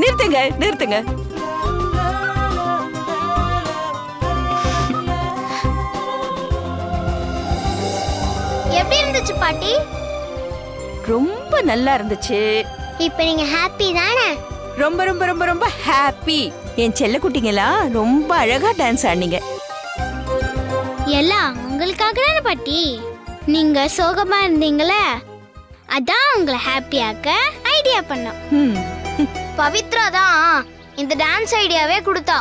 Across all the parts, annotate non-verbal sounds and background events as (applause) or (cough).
நிறுத்துங்க நிறுத்துங்க. எப்படி இருந்துச்சு பாட்டி? ரொம்ப நல்லா இருந்துச்சு. இப்போ நீங்க ஹாப்பி தானே? ரொம்ப ரொம்ப ரொம்ப ரொம்ப ஹாப்பி என் செல்ல குட்டிங்களா ரொம்ப அழகா டான்ஸ் ஆடினீங்க. எல்லாம் உங்களுக்காக தானே பாட்டி. நீங்க சோகமா இருந்தீங்களே? அதான் உங்களை ஹாப்பியாக்க ஐடியா பண்ணோம் ம். பவித்ரா தான் இந்த டான்ஸ் ஐடியாவே கொடுத்தா.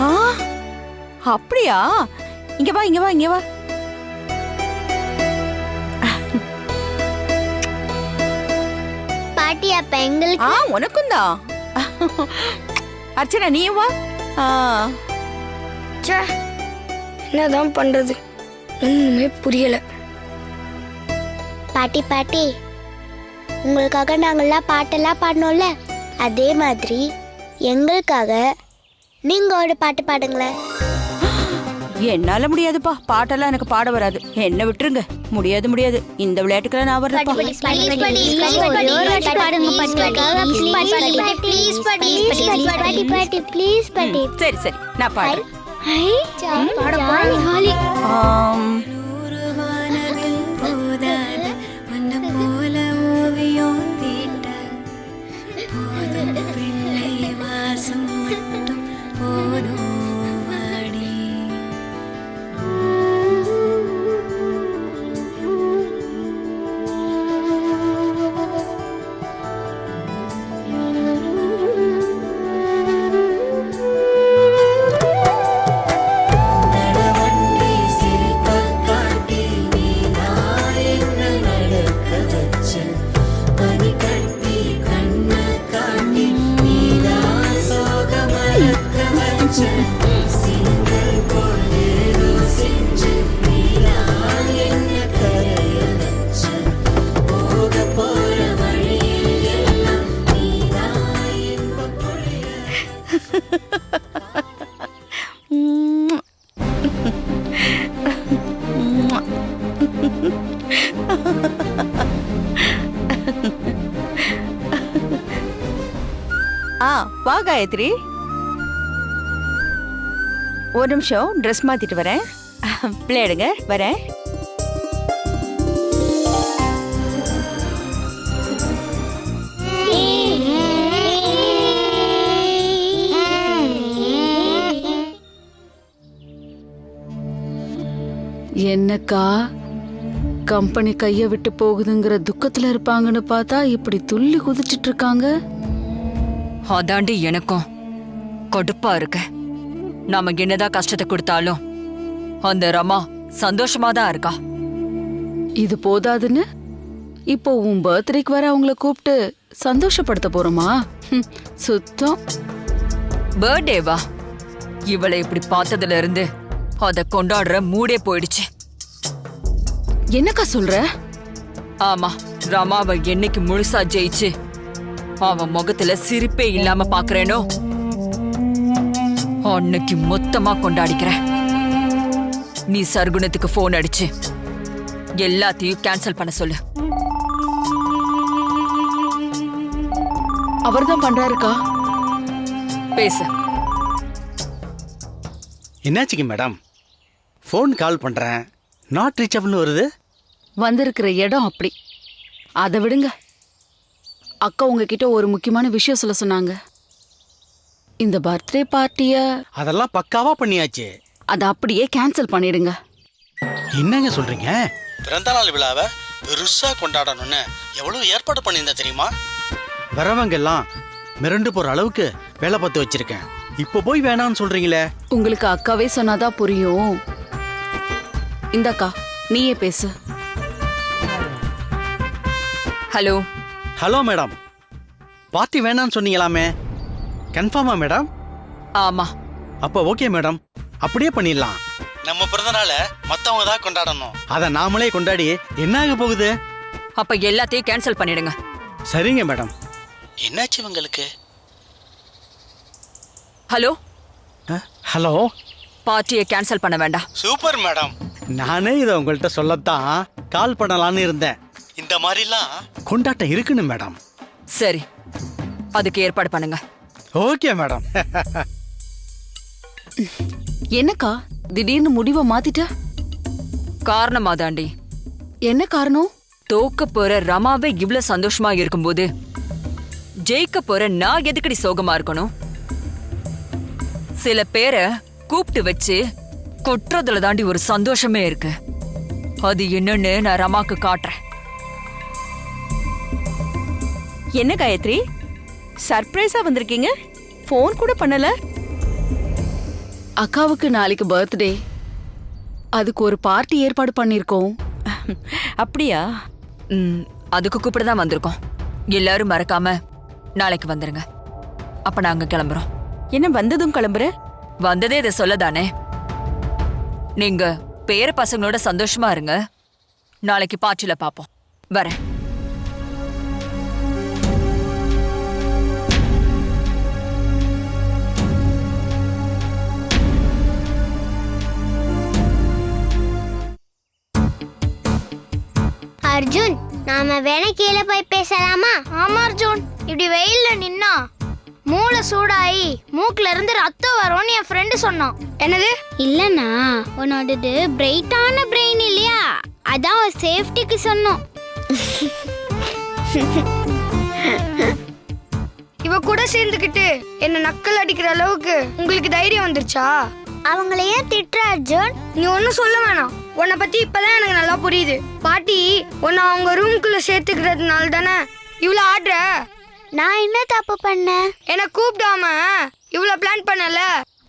ஆ? அப்படியா? இங்க வா இங்க வா இங்க வா. பாட்டி அப்ப எங்களுக்கு ஆ உனக்கும் தான். அர்ச்சனா நீயும் வா. ஆ. என்னதான் பண்றது? ஒண்ணுமே புரியல. பாட்டி பாட்டி உங்களுக்காக நாங்கெல்லாம் பாட்டெல்லாம் பாடணும்ல அதே மாதிரி எங்களுக்காக நீங்க ஒரு பாட்டு பாடுங்களேன் என்னால முடியாதுப்பா. பாட்டெல்லாம் எனக்கு பாட வராது. என்ன விட்டுருங்க. முடியாது முடியாது. இந்த விளையாட்டுக்கெல்லாம் நான் வர்றேன்ப்பா. சரி சரி. நான் பாடுறேன். காயத்ரி. ஒரு நிமிஷம் ட்ரெஸ் மாத்திட்டு வரேன். விளையாடுங்க வரேன். என்னக்கா? கம்பெனி கைய விட்டு போகுதுங்கிற துக்கத்துல இருப்பாங்கன்னு பார்த்தா இப்படி துள்ளி குதிச்சிட்டு இருக்காங்க? அதாண்டி எனக்கும் கடுப்பா இருக்கு. நாம என்னதான் கஷ்டத்தை கொடுத்தாலும் அந்த ரமா சந்தோஷமா தான் இருக்கா. இது போதாதுன்னு? இப்போ உன் பர்த்டேக்கு வர அவங்கள கூப்பிட்டு சந்தோஷப்படுத்த போறோமா? ஹம், சுத்தம். பர்த்டேவா? இவளை இப்படி பார்த்ததுல இருந்து அத கொண்டாடுற மூடே போயிடுச்சு. என்னக்கா சொல்ற? ஆமா ரமாவை என்னைக்கு முழுசா ஜெயிச்சு அவன் முகத்துல சிரிப்பே இல்லாம பாக்குறேனோ? அன்னைக்கு மொத்தமா கொண்டாடிக்கிறேன். நீ சர்க்குணத்துக்கு ஃபோன் அடிச்சு. எல்லாத்தையும் கேன்சல் பண்ண சொல்லு. அவர்தான் பண்றாருக்கா? பேசு. என்னாச்சுங்க மேடம்? ஃபோன் கால் பண்ணுறேன் நாட் ரீச்சபிள்னு வருது? வந்திருக்கிற இடம் அப்படி. அதை விடுங்க. அக்கா உங்ககிட்ட ஒரு முக்கியமான விஷயம் சொல்ல சொன்னாங்க. இந்த பர்த்டே பார்ட்டிய அதெல்லாம் பக்காவாக பண்ணியாச்சு. அதை அப்படியே கேன்சல் பண்ணிடுங்க. என்னங்க சொல்கிறீங்க பிறந்த நாள் விழாவை பெருசாக கொண்டாடணும்னு எவ்வளோ ஏற்பாடு பண்ணியிருந்தேன் தெரியுமா? வரவங்க எல்லாம் மிரண்டு போகிற அளவுக்கு வேலை பார்த்து வச்சிருக்கேன். இப்போ போய் வேணாம்னு சொல்கிறீங்களே உங்களுக்கு அக்காவே சொன்னாதான் புரியும். இந்தாக்கா நீயே பேசு. ஹலோ. Hello madam. பார்ட்டி வேணாம்னு சொன்னீங்களாமே. கன்ஃபார்மா மேடம்? ஆமா. அப்போ ஓகே மேடம். அப்படியே பண்ணிடலாம். நம்ம பிறந்த நாளை மற்றவங்க தான் கொண்டாடணும். அதை நாமளே கொண்டாடி என்ன ஆக போகுது? அப்ப எல்லாத்தையும் கேன்சல் பண்ணிடுங்க. சரிங்க மேடம். என்னாச்சு உங்களுக்கு ஹலோ? ஹலோ? பார்ட்டியை கேன்சல் பண்ண வேண்டாம். Super madam. நானே இதை உங்கள்கிட்ட சொல்லத்தான். கால் பண்ணலான்னு இருந்தேன். இந்த மாதிரிலாம் கொண்டாட்டம் இருக்குன்னு மேடம். சரி. அதுக்கு ஏற்பாடு பண்ணுங்க. Okay madam. என்னக்கா? திடீர்னு முடிவை மாத்திட்ட? காரணமா தாண்டி என்ன காரணம்? தோக்க போற ரமாவே இவ்ளோ சந்தோஷமா இருக்கும்போது ஜெயிக்க போற நான் எதுக்கடி சோகமா இருக்கணும்? சில பேரை கூப்பிட்டு வச்சு கொட்டுறதுல தாண்டி ஒரு சந்தோஷமே இருக்கு. அது என்னன்னு நான் ரமாக்கு காட்டுறேன். என்ன காயத்ரி? சர்ப்ரைஸா வந்திருக்கீங்க? ஃபோன் கூட பண்ணல. அக்காவுக்கு நாளைக்கு பர்த்டே அதுக்கு ஒரு பார்ட்டி ஏற்பாடு பண்ணிருக்கோம். அப்படியா? ம், அதுக்கு கூப்பிட தான் வந்திருக்கோம். எல்லாரும் மறக்காம நாளைக்கு வந்துருங்க. அப்ப நாங்க கிளம்புறோம். என்ன வந்ததும் கிளம்புற? வந்ததே இதை சொல்லதானே? நீங்க பேர பசங்களோட சந்தோஷமா இருங்க. நாளைக்கு பார்ட்டியில பாப்போம். வரேன். அர்ஜுன் நாம வேணா கீழே போய் பேசலாமா? ஆமா அர்ஜுன். இப்படி வெயில்ல நின்னா மூளை சூடாயி மூக்குல இருந்து ரத்தம் வரும்னு என் ஃப்ரெண்டு சொன்னான். என்னது? இல்லனா உன்னோடது பிரைட்டான பிரெயின் இல்லையா? அதான் ஒரு சேஃப்டிக்கு சொன்னோம். இவ கூட சேர்ந்துக்கிட்டு என்ன நக்கல் அடிக்கிற அளவுக்கு உங்களுக்கு தைரியம் வந்துருச்சா? அவங்கள ஏன் திட்டுற அர்ஜுன். நீ ஒன்றும் சொல்ல வேணாம். உன்னை பத்தி இப்பதான் எனக்கு நல்லா புரியுது. பாட்டி உன்னை அவங்க ரூம்குள்ள சேர்த்துக்கிறதுனால தானே இவ்வளோ ஆடுற? நான் என்ன தப்பு பண்ணேன் என்னை கூப்பிடாம இவ்வளோ பிளான் பண்ணல?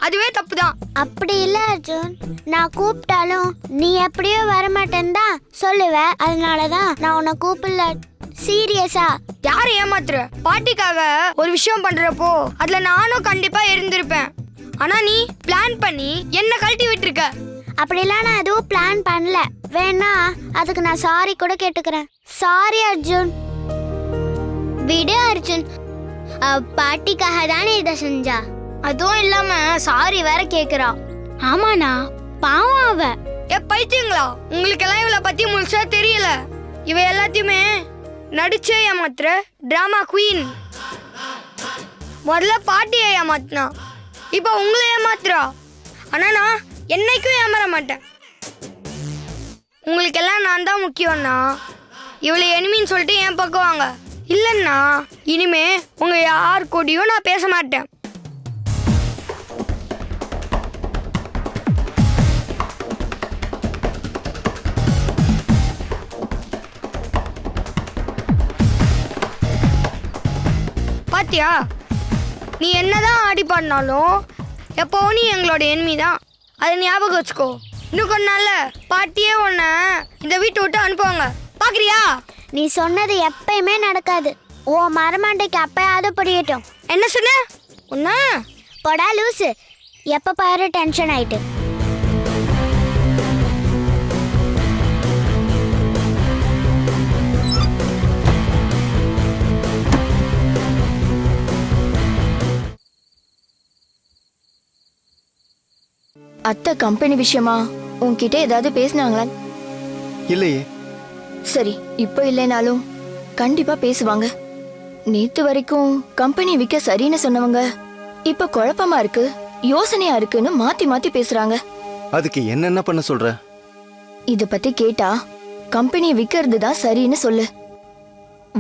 அதுவே தப்பு தான் அப்படி இல்ல அர்ஜுன். நான் கூப்பிட்டாலும் நீ எப்படியோ வரமாட்டேன்னு தான் சொல்லுவ. அதனாலதான் நான் உன்னை கூப்பிடல. சீரியஸா யாரை ஏமாத்துற? பாட்டிக்காக ஒரு விஷயம் பண்றப்போ அதுல நானும் கண்டிப்பா இருந்திருப்பேன். ஆனா நீ பிளான் பண்ணி என்ன கழட்டி விட்டுருக்க. அப்படிலாம் நான் எதுவும் பிளான் பண்ணல. வேணா அதுக்கு நான் சாரி கூட கேட்டுக்கிறேன். சாரி அர்ஜுன். விடு அர்ஜுன். பாட்டிக்காக தானே இதை செஞ்சா? அதுவும் இல்லாம சாரி வேற கேக்குறா. ஆமாண்ணா பாவம் அவ. ஏ பைத்தியங்களா? உங்களுக்கெல்லாம் இவளை பத்தி முழுசா தெரியல. இவ எல்லாத்தையுமே நடிச்சே ஏமாத்துற டிராமா குயின் முதல்ல பாட்டியை ஏமாத்தினா. இப்போ உங்களை ஏமாத்துறா. ஆனா நான் என்னைக்கும் ஏமாற மாட்டேன். உங்களுக்கெல்லாம் நான் தான் முக்கியம்னா இவ்வளோ எனிமின்னு சொல்லிட்டு என் பக்கம் வாங்க இல்லைன்னா இனிமே உங்கள் யார் கூடயும் நான் பேச மாட்டேன். பாத்தியா? நீ என்னதான் ஆடி பாடினாலும் எப்போவும் நீ எங்களோட எனிமி தான். அதை ஞாபகம் வச்சுக்கோ. இன்னும் கொஞ்ச நாள்ல பாட்டியே உன்னை இந்த வீட்டை விட்டு அனுப்புவாங்க. பாக்குறியா? நீ சொன்னது எப்பயுமே நடக்காது. ஓ மரமாண்டைக்கு அப்பயாவது புரியட்டும் என்ன சொன்ன? உன்ன போடா லூசு. எப்ப பாரு டென்ஷன் ஆயிட்டு. அத்தை கம்பெனி விஷயமா? உன்கிட்ட ஏதாவது பேசினாங்களா? இல்லையே. சரி இப்போ இல்லைனாலும் கண்டிப்பா பேசுவாங்க. நேத்து வரைக்கும் கம்பெனி விற்க சரின்னு சொன்னவங்க இப்ப குழப்பமா இருக்கு யோசனையா இருக்குன்னு மாத்தி மாத்தி பேசுறாங்க. அதுக்கு என்னென்ன பண்ண சொல்ற? இத பத்தி கேட்டா கம்பெனி விக்கிறது தான் சரின்னு சொல்லு.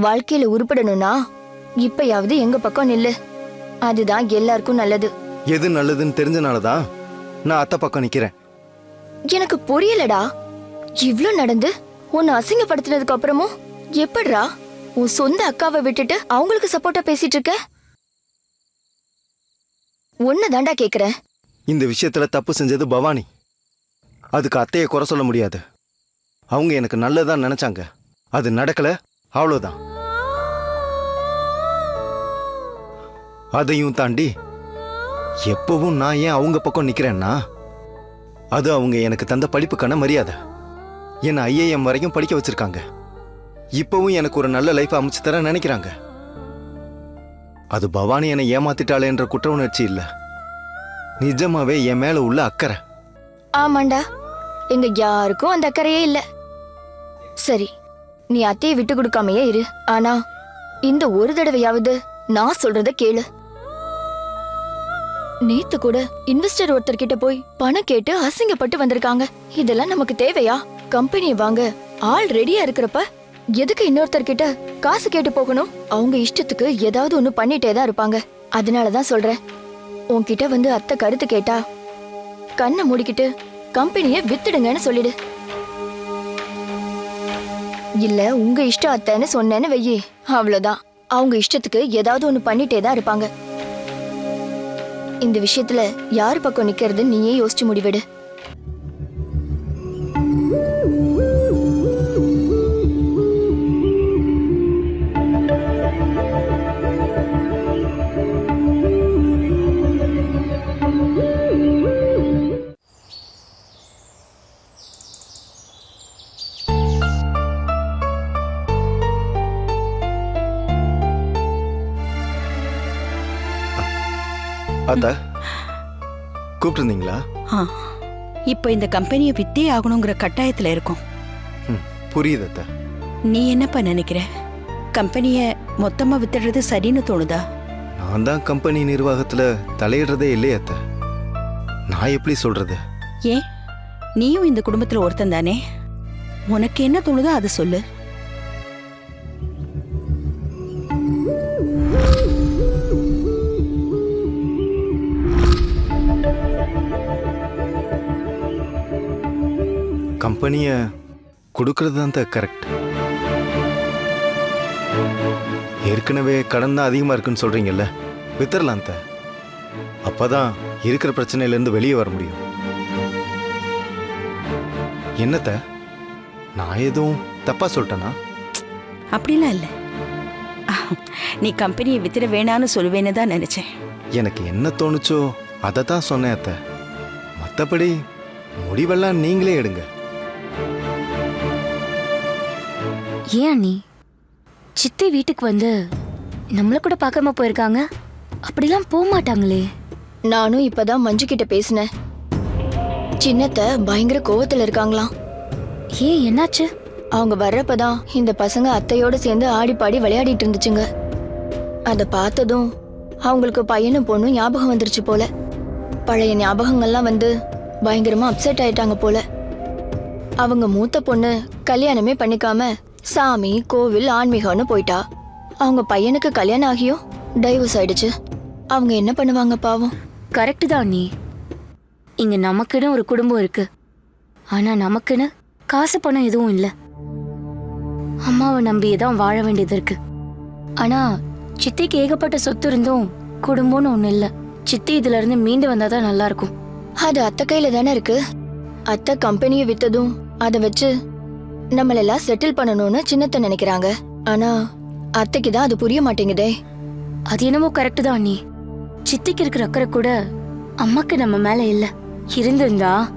வாழ்க்கையில உருப்படணும்னா இப்பயாவது எங்க பக்கம் நில்லு. அதுதான் எல்லாருக்கும் நல்லது. எது நல்லதுன்னு தெரிஞ்சனால தான் நான் அத்தை பக்கம் நிக்கிறேன். எனக்கு புரியலடா. இவ்ளோ நடந்து உன்னை அசிங்கப்படுத்தினதுக்கு அப்புறமும் எப்படிடா உன் சொந்த அக்காவை விட்டுட்டு அவங்களுக்கு சப்போர்ட்டா பேசிட்டு இருக்க? உன்னை தாண்டா கேக்குறேன். இந்த விஷயத்துல தப்பு செஞ்சது பவானி. அதுக்கு அத்தையை குறை சொல்ல முடியாது. அவங்க எனக்கு நல்லதான் நினைச்சாங்க. அது நடக்கல அவ்வளோதான் அதையும் தாண்டி எப்பவும் நான் ஏன் அவங்க பக்கம் நிற்கிறேன்னா அது அவங்க எனக்கு தந்த படிப்புக்கான மரியாதை. என்னை ஐஏஎம் வரைக்கும் படிக்க வச்சிருக்காங்க. இப்பவும் எனக்கு ஒரு நல்ல லைஃப் அமைச்சு தர நினைக்கிறாங்க. அது பவானி என்னை ஏமாத்திட்டாளேன்ற குற்ற உணர்ச்சி இல்ல. நிஜமாவே என் மேல உள்ள அக்கறை. ஆமாண்டா. எங்க யாருக்கும் அந்த அக்கறையே இல்ல. சரி நீ அத்தையை விட்டு கொடுக்காமையே இரு. ஆனா இந்த ஒரு தடவையாவது நான் சொல்றத கேளு. நேத்து கூட இன்வெஸ்டர் ஒருத்தர் கிட்ட போய் பணம் கேட்டு அசிங்கப்பட்டு வந்திருக்காங்க. இதெல்லாம் நமக்கு தேவையா? கம்பெனியை வாங்க ஆள் ரெடியா இருக்கிறப்ப எதுக்கு இன்னொருத்தர் கிட்ட காசு கேட்டு போகணும்? அவங்க இஷ்டத்துக்கு ஏதாவது ஒண்ணு பண்ணிட்டே தான் இருப்பாங்க. அதனாலதான் சொல்றேன். உன்கிட்ட வந்து அத்தை கருத்து கேட்டா கண்ணை மூடிக்கிட்டு கம்பெனியை வித்துடுங்கன்னு சொல்லிடு. இல்ல உங்க இஷ்டம் அத்தைன்னு சொன்னேன்னு வெயி. அவ்வளவுதான். அவங்க இஷ்டத்துக்கு ஏதாவது ஒண்ணு பண்ணிட்டே தான் இருப்பாங்க. இந்த விஷயத்துல யார் பக்கம் நிக்கிறது நீயே யோசிச்சு முடிவெடு. அத்தா கூப்பிட்டுருந்தீங்களா? ஆ இப்போ இந்த கம்பெனியை வித்தே ஆகணுங்கிற கட்டாயத்துல இருக்கோம். ம் புரியுது அத்தா நீ என்னப்பா நினைக்கிற? கம்பெனியை மொத்தமா வித்துடுறது சரின்னு தோணுதா? நான் தான் கம்பெனி நிர்வாகத்துல தலையிடுறதே இல்லையே அத்தை நான் எப்படி சொல்றது? ஏன்? நீயும் இந்த குடும்பத்துல ஒருத்தன் தானே? உனக்கு என்ன தோணுதோ அதை சொல்லு. கம்பெனியை கொடுக்கறது தான் கரெக்ட் ஏற்கனவே கடன் தான் அதிகமாக இருக்குன்னு சொல்றீங்கல்ல? வித்துறலாம் த அப்பதான் இருக்கிற பிரச்சனையிலேருந்து வெளியே வர முடியும். என்னத்த? நான் எதுவும் தப்பா சொல்லிட்டேனா? அப்படிலாம் இல்லை. நீ கம்பெனியை வித்துட வேணான்னு சொல்லுவேன்னு தான் நினைச்சேன். எனக்கு என்ன தோணுச்சோ அதை தான் சொன்னேன் அத்தை. மற்றபடி முடிவெல்லாம் நீங்களே எடுங்க. ஏன் அண்ணி? சித்தி வீட்டுக்கு வந்து நம்மள கூட பார்க்காம போயிருக்காங்க. அப்படிலாம் போக மாட்டாங்களே. நானும் இப்பதான் மஞ்சு கிட்ட பேசினேன். சின்னத்த பயங்கர கோவத்துல இருக்காங்களாம். ஏன் என்னாச்சு? அவங்க வர்றப்பதான் இந்த பசங்க அத்தையோட சேர்ந்து ஆடி பாடி விளையாடிட்டு இருந்துச்சுங்க. அத பார்த்ததும் அவங்களுக்கு பையனும் பொண்ணும் ஞாபகம் வந்துருச்சு போல. பழைய ஞாபகங்கள்லாம் வந்து பயங்கரமா அப்செட் ஆயிட்டாங்க போல. அவங்க மூத்த பொண்ணு கல்யாணமே பண்ணிக்காம சாமி கோவில் ஆன்மீகம்னு போயிட்டா. அவங்க பையனுக்கு கல்யாணம் ஆகியும் டைவர்ஸ் ஆயிடுச்சு. அவங்க என்ன பண்ணுவாங்க பாவம்? கரெக்டு தான் அண்ணி. இங்க நமக்குன்னு ஒரு குடும்பம் இருக்கு. ஆனா நமக்குன்னு காசு பணம் எதுவும் இல்ல. அம்மாவை நம்பியே தான் வாழ வேண்டியது இருக்கு. ஆனா சித்திக்கு ஏகப்பட்ட சொத்து இருந்தும் குடும்பம்னு ஒண்ணு இல்ல. சித்தி இதுல இருந்து மீண்டு வந்தாதான் நல்லா இருக்கும். அது அத்தை கையில தானே இருக்கு? அத்தை கம்பெனியை வித்ததும் அதை வச்சு நம்மளெல்லாம் செட்டில் பண்ணணும்னு சின்னத்தை நினைக்கிறாங்க. ஆனா அத்தைக்கு தான் அது புரிய மாட்டேங்குதே. அது என்னமோ கரெக்டு தான் அண்ணி. சித்திக்கு இருக்கிற அக்கறை கூட அம்மாக்கு நம்ம மேல இல்ல. இருந்திருந்தா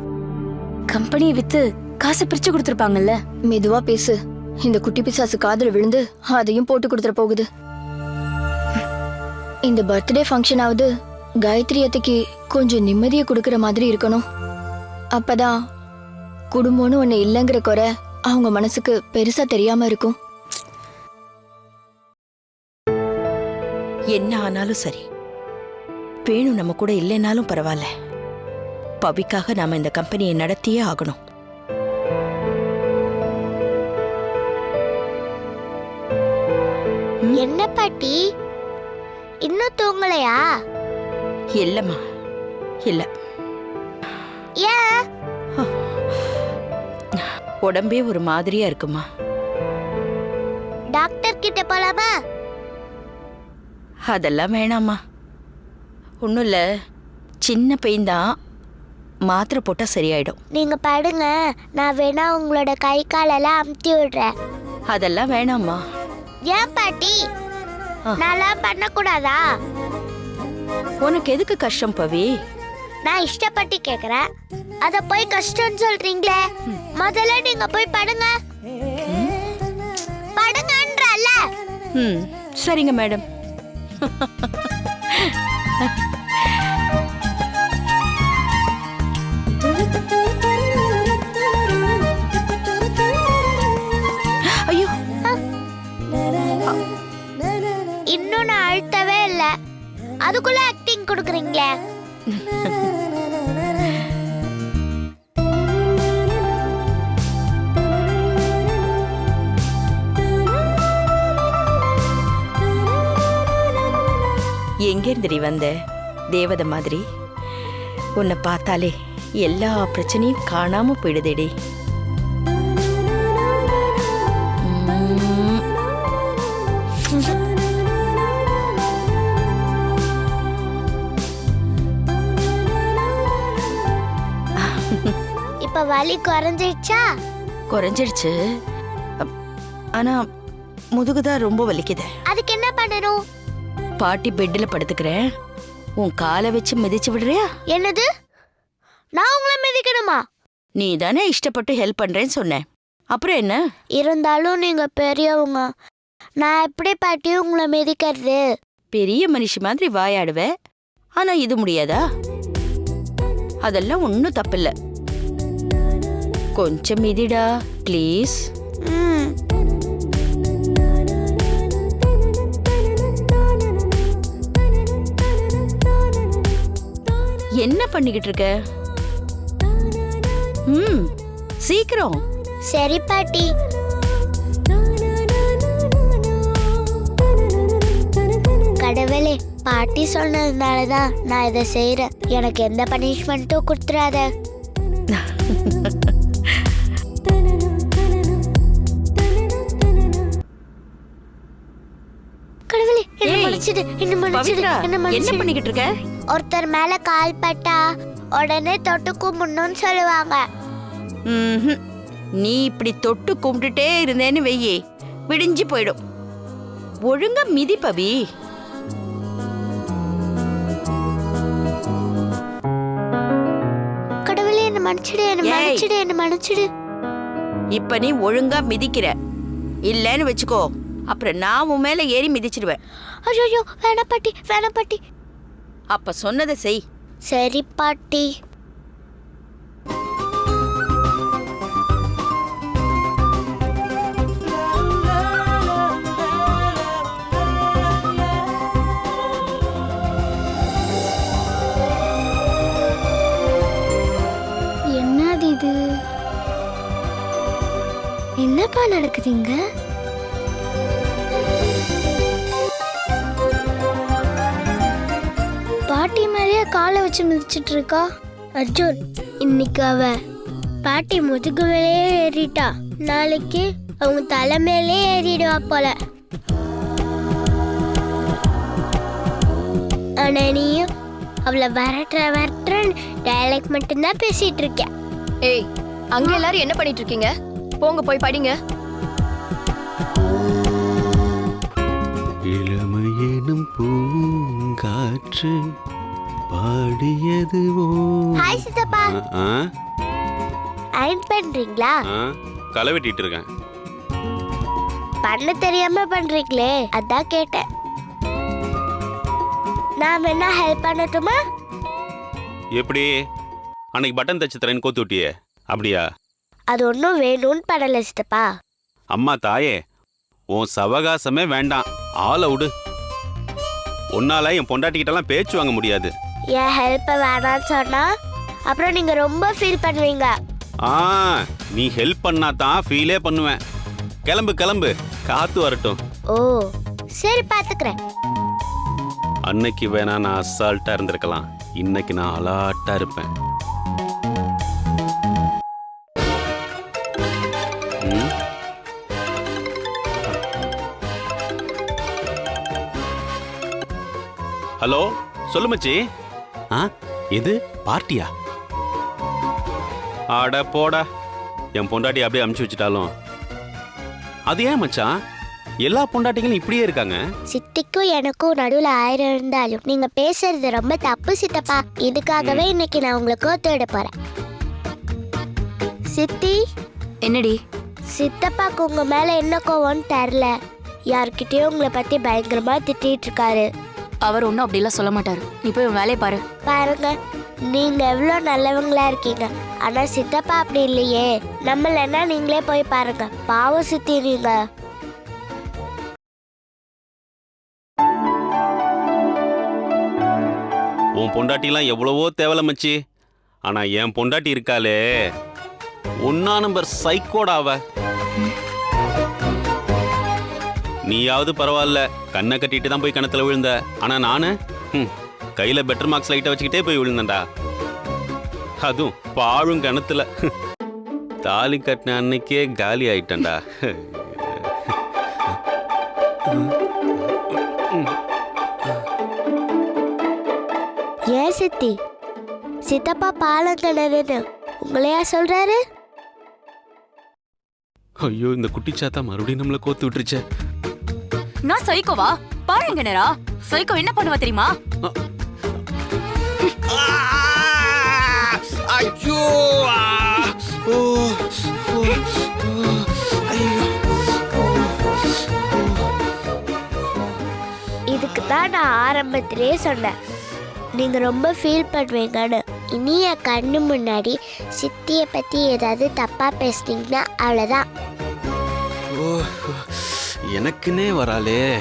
கம்பெனியை வித்து காசை பிரிச்சு கொடுத்துருப்பாங்கல்ல. மெதுவா பேசு. இந்த குட்டி பிசாசு காதுல விழுந்து அதையும் போட்டு கொடுத்துட போகுது. இந்த பர்த்டே ஃபங்க்ஷனாவது காயத்ரி அத்தைக்கு கொஞ்சம் நிம்மதியை கொடுக்கற மாதிரி இருக்கணும். அப்பதான் குடும்பம்னு ஒண்ணு இல்லைங்கிற குறை அவங்க மனசுக்கு பெருசா தெரியாம இருக்கும். என்ன ஆனாலும் சரி. வேணு நம்ம கூட இல்லைனாலும் பரவாயில்ல. பவிக்காக நாம இந்த கம்பெனியை நடத்தியே ஆகணும். என்ன பாட்டி? இன்னும் தூங்கலையா? இல்லம்மா. இல்ல. ஏன்? உடம்பே ஒரு மாதிரியா இருக்குமா? டாக்டர் கிட்ட போலாமா? அதெல்லாம் வேணாம்மா. ஒன்றும் இல்லை. சின்ன பெயின் தான். மாத்திரை போட்டா சரியாயிடும். நீங்க படுங்க. நான் வேணா உங்களோட கை காலெல்லாம் அமுத்தி விடுறேன். அதெல்லாம் வேணாம்மா. ஏன் பாட்டி? நல்லா பண்ணக்கூடாதா? உனக்கு எதுக்கு கஷ்டம் பவி? நான் இஷ்டப்பட்டு கேக்குறேன். அத போய் கஷ்டம்னு சொல்றீங்களே முதல்ல நீங்க போய் படுங்க. படுங்கன்றல்ல. ம் சரிங்க மேடம். ஐயோ. இன்னும் நான் அழுத்தவே இல்ல. அதுக்குள்ள ஆக்டிங் கொடுக்குறீங்களே. (laughs) எங்கேருந்துடி வந்த? தேவதை மாதிரி. உன்னை பார்த்தாலே எல்லா பிரச்சனையும் காணாம போயிடுதேடி. இப்ப வலி குறைஞ்சிடுச்சா குறைஞ்சிடுச்சு ஆனா முதுகுதான் ரொம்ப வலிக்குது. அதுக்கு என்ன பண்ணணும்? பாட்டி பெட்டில் படுத்துக்கிறேன் உன் காலை வச்சு மிதிச்சு விடுறியா? என்னது? நான் உங்களை மிதிக்கணுமா? நீ தானே இஷ்டப்பட்டு ஹெல்ப் பண்றேன்னு சொன்னேன் அப்புறம் என்ன? இருந்தாலும் நீங்க பெரியவங்க. நான் எப்படி பாட்டி உங்களை மிதிக்கிறது? பெரிய மனுஷி மாதிரி வாயாடுவ. ஆனா இது முடியாதா? அதெல்லாம் ஒன்றும் தப்பில்ல. கொஞ்சம் மிதிடா ப்ளீஸ் ம். என்ன பண்ணிக்கிட்டு இருக்க? ம் சீக்கிரம். சரி பாட்டி. கடவுளே பாட்டி சொன்னதுனால தான் நான் இதை செய்யறேன் எனக்கு எந்த பனிஷ்மெண்ட்டும் கொடுத்துறாத கடவுளே என்ன மன்னிச்சிடு என்ன மன்னிச்சிடு. என்ன பண்ணிக்கிட்டு இருக்க? ஒருத்தர் மேல கால் பட்டா உடனே தொட்டு கும்பிடணும்னு சொல்லுவாங்க. ம்ஹும். நீ இப்படி தொட்டு கும்பிட்டுட்டே இருந்தேன்னு வெய்யே விடிஞ்சு போயிடும். ஒழுங்கா மிதி பவி. கடவுளே என்ன மன்னிச்சிடு என்ன ஏய். மன்னிச்சிடு என்ன மன்னிச்சிடு. இப்ப நீ ஒழுங்கா மிதிக்கிற. இல்லைன்னு வச்சுக்கோ. அப்புறம் நான் உன் மேல ஏறி மிதிச்சிடுவேன் ஐயோ பாட்டி வேணாம் பாட்டி. அப்ப சொன்னதை செய். சரி பாட்டி. என்னது இது? என்னப்பா நடக்குதுங்க மேலேயே காலை வச்சு மிதிச்சிட்டு இருக்கா அர்ஜுன் இன்னைக்கு அவ பாட்டி முதுகு மேலேயே ஏறிட்டா. நாளைக்கு அவங்க தலை மேலே ஏறிடுவா போல. ஆனா நீயும் அவளை வரட்டுற வரட்டுறன்னு டயலாக் மட்டும்தான் பேசிட்டு இருக்க ஏய் அங்க எல்லாரும் என்ன பண்ணிட்டு இருக்கீங்க போங்க போய் படிங்க. இளமையேனும் பூங்காற்று பாடியது ஹாய் சித்தப்பா. ஆ அயன் பண்றீங்களா? களை வெட்டிட்டு இருக்கேன் பண்ண தெரியாம பண்றீங்களே அதான் கேட்டேன். நான் வேணா ஹெல்ப் பண்ணட்டுமா? எப்படி? அன்னைக்கு பட்டன் தச்சு தரேன்னு கோத்து விட்டியே. அப்படியா? அது ஒன்றும் வேணும்னு பண்ணல சித்தப்பா. அம்மா தாயே உன் சவகாசமே வேண்டாம். ஆளை விடு. உன்னால என் பொண்டாட்டிக்கிட்டலாம் பேச்சு வாங்க முடியாது. என் ஹெல்ப்பை வேணாம்னு சொன்னா அப்புறம் நீங்க ரொம்ப ஃபீல் பண்ணுவீங்க. ஆ நீ ஹெல்ப் பண்ணா தான் ஃபீலே பண்ணுவேன். கிளம்பு கிளம்பு. காத்து வரட்டும். ஓ சரி பாத்துக்கிறேன். அன்னைக்கு வேணா நான் அசால்ட்டா இருந்திருக்கலாம். இன்னைக்கு நான் அலாட்டா இருப்பேன். ம்? ஹலோ சொல்லு மச்சி. ஆ? எது? பார்ட்டியா? அட போடா. என் பொண்டாட்டி அப்படியே அமுச்சு வச்சுட்டாலும். அது ஏன் மச்சான்? எல்லா பொண்டாட்டிகளும் இப்படியே இருக்காங்க. சித்திக்கும் எனக்கும் நடுவில் ஆயிரம் இருந்தாலும் நீங்க பேசுறது ரொம்ப தப்பு சித்தப்பா. இதுக்காகவே இன்னைக்கு நான் உங்களை கோத்து விட போறேன். சித்தி? என்னடி? சித்தப்பாக்கு உங்க மேல என்ன கோவம்னு தெரில யார்கிட்டயும் உங்களை பத்தி பயங்கரமா திட்டிட்டு இருக்காரு. அவர் ஒன்றும் அப்படிலாம் சொல்ல மாட்டாரு. நீ போய் உன் வேலையை பாரு. பாருங்க நீங்க எவ்வளோ நல்லவங்களா இருக்கீங்க. ஆனா சித்தப்பா அப்படி இல்லையே. நம்மளன்னா நீங்களே போய் பாருங்க. பாவம் சித்தி நீங்க உன் பொண்டாட்டிலாம் எவ்வளவோ தேவலை மச்சி. ஆனா என் பொண்டாட்டி இருக்காளே. ஒன்னா நம்பர் சைக்கோடா அவ. நீயாவது பரவாயில்ல. கண்ணை கட்டிட்டு தான் போய் கிணத்துல விழுந்த. ஆனா நானு? கையில பெட்டர் மார்க்ஸ் லைட்டை வச்சுக்கிட்டே போய் விழுந்தேன்டா. அதுவும் பாழும் கிணத்துல. தாலி கட்டின அன்னைக்கே காலி ஆயிட்டேன்டா. ஏன் சித்தி? சித்தப்பா பாலம் கிணறுன்னு உங்களையா சொல்றாரு? ஐயோ இந்த குட்டிச்சாத்தா மறுபடியும் நம்மளை கோத்து விட்டுருச்சே. நான் சைக்கோவா பாருங்க நேரா. சைக்கோ என்ன பண்ணுவா தெரியுமா? ஐயோ இதுக்கு தான் நான் ஆரம்பத்திலே சொன்னேன். நீங்க ரொம்ப ஃபீல் பண்ணுவீங்கன்னு. இனி என் கண்ணு முன்னாடி சித்தியை பத்தி ஏதாவது தப்பா பேசுனீங்கன்னா அவ்வளோதான் எனக்குன்னே வராளே.